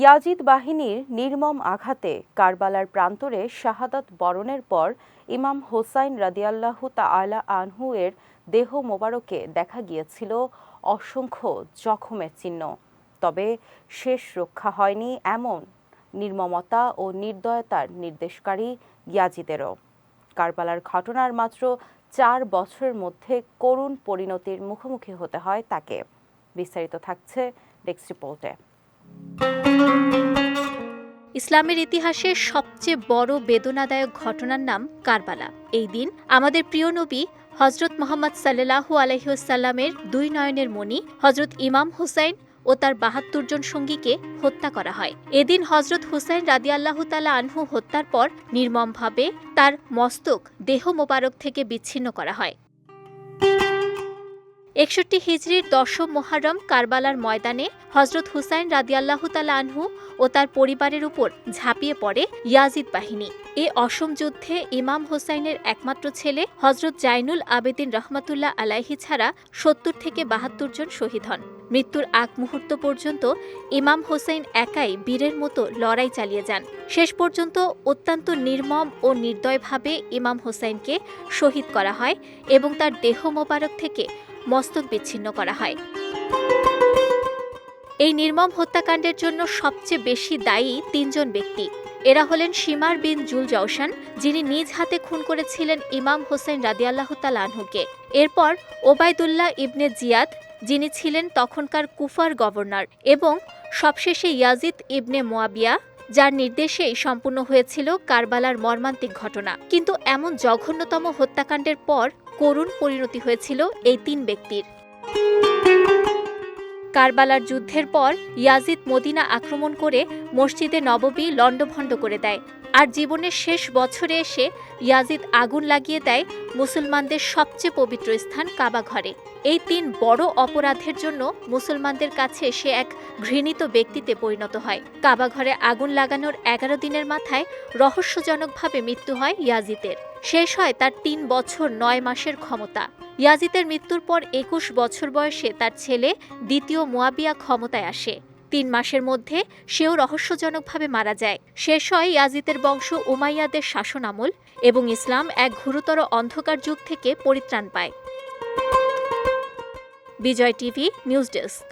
Yazid বাহিনীর নির্মম আঘাতে কারবালার প্রান্তরে শাহাদাত বরণের পর ইমাম হোসাইন রাদিয়াল্লাহু তাআলা আনহু এর দেহ মোবারকে দেখা গিয়েছিল অসংখ্য জখমের চিহ্ন। তবে শেষ রক্ষা হয়নি এমন নির্মমতা ও নির্দয়তার নির্দেশকারী ইয়াজিদেরও। কারবালার ঘটনার মাত্র চার বছরের মধ্যে করুণ পরিণতির মুখোমুখি হতে হয় তাকে। বিস্তারিত থাকছে ডেস্ক রিপোর্টে। ইসলামের ইতিহাসে সবচেয়ে বড় বেদনাদায়ক ঘটনার নাম কারবালা। এই দিন আমাদের প্রিয় নবী হজরত মোহাম্মদ সাল্লাহু আলহিউসাল্লামের দুই নয়নের মণি হজরত ইমাম হুসাইন ও তার বাহাত্তর জন সঙ্গীকে হত্যা করা হয়। এদিন হজরত হুসাইন রাদিয়াল্লাহু তালা আনহু হত্যার পর নির্মমভাবে তার মস্তক দেহ মোবারক থেকে বিচ্ছিন্ন করা হয়। একষট্টি হিজরির দশম মোহারম কারবালার ময়দানে হজরত হুসাইন রাদিয়াল্লাহু তালা আনহু ও তার পরিবারের উপর ঝাঁপিয়ে পড়ে ইয়াজিদ বাহিনী। এ অসম যুদ্ধে ইমাম হোসাইনের একমাত্র ছেলে হজরত জাইনুল আবেদিন রহমাতুল্লাহ আলাইহি ছাড়া সত্তর থেকে বাহাত্তর জন শহীদ হন। মৃত্যুর আগ মুহূর্ত পর্যন্ত ইমাম হোসাইন একাই বীরের মতো লড়াই চালিয়ে যান। শেষ পর্যন্ত অত্যন্ত নির্মম ও নির্দয়ভাবে ইমাম হোসাইনকে শহীদ করা হয় এবং তার দেহ মোবারক থেকে মস্তক বিচ্ছিন্ন করা হয়। এই নির্মম হত্যাকাণ্ডের জন্য সবচেয়ে বেশি দায়ী তিনজন ব্যক্তি। এরা হলেন সীমার বিন জুল জওসান যিনি নিজ হাতে খুন করেছিলেন ইমাম হোসেন রাদিয়াল্লাহ আনহুকে। এরপর ওবায়দুল্লাহ ইবনে জিয়াদ, যিনি ছিলেন তখনকার কুফার গভর্নর, এবং সবশেষে ইয়াজিদ ইবনে মোয়াবিয়া, যার নির্দেশেই সম্পূর্ণ হয়েছিল কারবালার মর্মান্তিক ঘটনা। কিন্তু এমন জঘন্যতম হত্যাকাণ্ডের পর করুণ পরিণতি হয়েছিল এই তিন ব্যক্তির। কারবালার যুদ্ধের পর, ইয়াজিদ মদিনা আক্রমণ করে মসজিদে নববী লণ্ডভণ্ড করে দেয়। আর জীবনের শেষ বছরে এসে ইয়াজিদ আগুন লাগিয়ে দেয় মুসলমানদের সবচেয়ে পবিত্র স্থান কাবা ঘরে। এই তিন বড় অপরাধের জন্য মুসলমানদের কাছে সে এক ঘৃণিত ব্যক্তিতে পরিণত হয়। কাবা ঘরে আগুন লাগানোর এগারো দিনের মাথায় রহস্যজনকভাবে মৃত্যু হয় ইয়াজিদের। শেষ হয় তার তিন বছর নয় মাসের ক্ষমতা। ইয়াজিদের মৃত্যুর পর একুশ বছর বয়সে তার ছেলে দ্বিতীয় মোয়াবিয়া ক্ষমতায় আসে। তিন মাসের মধ্যে সেও রহস্যজনকভাবে মারা যায়। শেষ হয় ইয়াজিদের বংশ উমাইয়াদের শাসন আমল এবং ইসলাম এক ঘুরুতর অন্ধকার যুগ থেকে পরিত্রাণ পায়। Vijay TV, news desk.